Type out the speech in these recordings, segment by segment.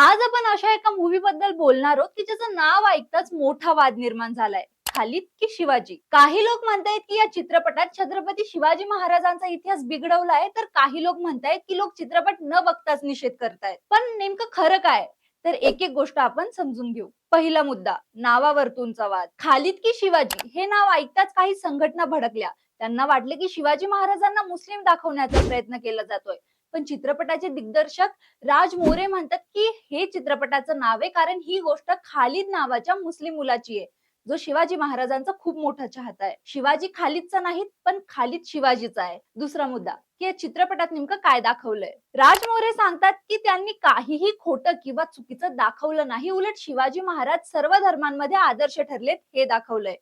आज आपण अशा एका मूवी बद्दल बोलणार आहोत की ज्याचं नाव ऐकताच मोठा वाद निर्माण झालाय. खालिद की शिवाजी? काही लोक म्हणतायत की या चित्रपटात छत्रपती शिवाजी महाराजांचा इतिहास बिघडवलाय तर काही लोक म्हणतायत की लोक चित्रपट न बघताच निषेध करतायत. पण नेमकं खरं काय? तर एक एक गोष्ट आपण समजून घेऊ. पहिला मुद्दा नावावरतूनचा वाद. खालिद की शिवाजी? हे नाव ऐकताच काही संघटना भडकल्या. त्यांना वाटले की शिवाजी महाराजांना मुस्लिम दाखवण्याचा प्रयत्न केला जातोय. पण चित्रपटाचे दिग्दर्शक राज मोरे म्हणतात की हे चित्रपटाचं नाव आहे कारण ही गोष्ट खालिद नावाच्या मुस्लिम मुलाची आहे. जो शिवाजी महाराजांचा खूप मोठा चाहता आहे. शिवाजी खालिदचा नाही पण खालिद शिवाजीचा आहे. दुसरा मुद्दा की या चित्रपटात नेमकं काय दाखवलंय? राज मोरे सांगतात की त्यांनी काहीही खोटं किंवा चुकीचं दाखवलं नाही उलट शिवाजी महाराज सर्व धर्मांमध्ये आदर्श ठरलेत हे दाखवलंय.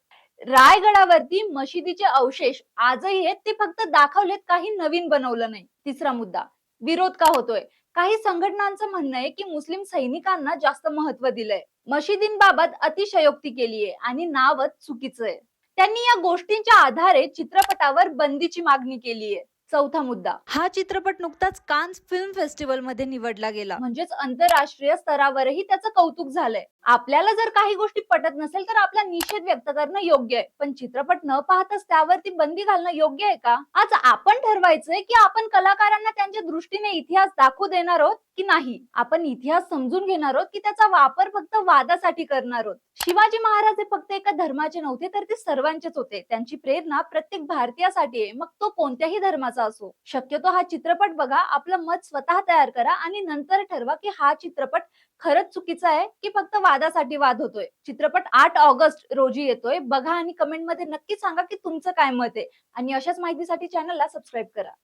रायगडावरती मशिदीचे अवशेष आजही आहेत ते फक्त दाखवलेत काही नवीन बनवलं नाही. तिसरा मुद्दा विरोध का होतोय? काही संघटनांचं म्हणणं आहे की मुस्लिम सैनिकांना जास्त महत्त्व दिलंय. मशिदींबाबत अतिशयोक्ती केली आहे आणि नावच चुकीचं आहे. त्यांनी या गोष्टींच्या आधारे चित्रपटावर बंदीची मागणी केली आहे. चौथा मुद्दा. हा चित्रपट नुकताच कान्स फिल्म फेस्टिवलमध्ये निवडला गेला. म्हणजेच आंतरराष्ट्रीय स्तरावरही त्याचं कौतुक झालंय. आपल्याला जर काही गोष्टी पटत नसेल तर आपला निषेध व्यक्त करणं योग्य आहे. पण चित्रपट न पाहताच त्यावरती बंदी घालणं योग्य आहे का? आज आपण ठरवायचंय की आपण कलाकारांना त्यांच्या दृष्टीने इतिहास दाखवू देणार आहोत की नाही? आपण इतिहास समजून घेणार आहोत की त्याचा वापर फक्त वादासाठी करणार आहोत. शिवाजी महाराज हे फक्त एका धर्माचे नव्हते तर ते सर्वांचेच होते. त्यांची प्रेरणा प्रत्येक भारतीयासाठी आहे. मग तो कोणत्याही धर्माचा असो. शक्यतो हा चित्रपट बघा आपलं मत स्वतः तयार करा आणि नंतर ठरवा की हा चित्रपट खरंच चुकीचा आहे की फक्त वादासाठी वाद होतोय. चित्रपट आठ ऑगस्ट रोजी येतोय. बघा आणि कमेंटमध्ये नक्की सांगा की तुमचं काय मत आहे. आणि अशाच माहितीसाठी चॅनलला सबस्क्राईब करा.